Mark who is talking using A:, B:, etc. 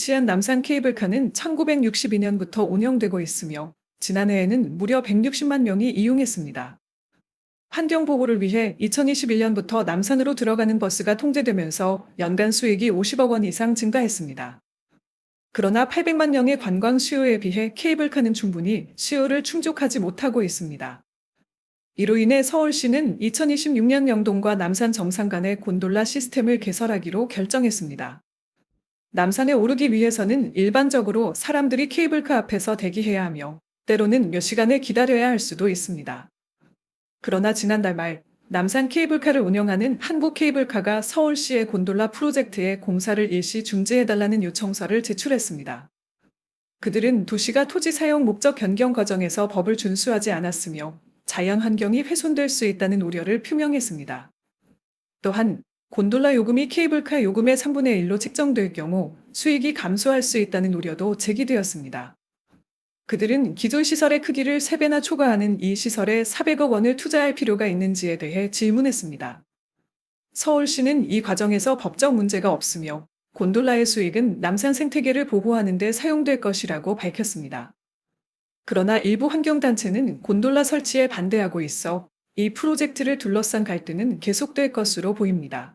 A: 시안 남산 케이블카는 1962년부터 운영되고 있으며 지난해에는 무려 160만 명이 이용했습니다. 환경 보호를 위해 2021년부터 남산으로 들어가는 버스가 통제되면서 연간 수익이 50억 원 이상 증가했습니다. 그러나 800만 명의 관광 수요에 비해 케이블카는 충분히 수요를 충족하지 못하고 있습니다. 이로 인해 서울시는 2026년 영동과 남산 정상 간의 곤돌라 시스템을 개설하기로 결정했습니다. 남산에 오르기 위해서는 일반적으로 사람들이 케이블카 앞에서 대기해야 하며 때로는 몇 시간을 기다려야 할 수도 있습니다. 그러나 지난달 말 남산 케이블카를 운영하는 한국 케이블카가 서울시의 곤돌라 프로젝트에 공사를 일시 중지해달라는 요청서를 제출했습니다. 그들은 도시가 토지 사용 목적 변경 과정에서 법을 준수하지 않았으며 자연 환경이 훼손될 수 있다는 우려를 표명했습니다. 또한 곤돌라 요금이 케이블카 요금의 3분의 1로 책정될 경우 수익이 감소할 수 있다는 우려도 제기되었습니다. 그들은 기존 시설의 크기를 3배나 초과하는 이 시설에 400억 원을 투자할 필요가 있는지에 대해 질문했습니다. 서울시는 이 과정에서 법적 문제가 없으며 곤돌라의 수익은 남산 생태계를 보호하는 데 사용될 것이라고 밝혔습니다. 그러나 일부 환경단체는 곤돌라 설치에 반대하고 있어 이 프로젝트를 둘러싼 갈등은 계속될 것으로 보입니다.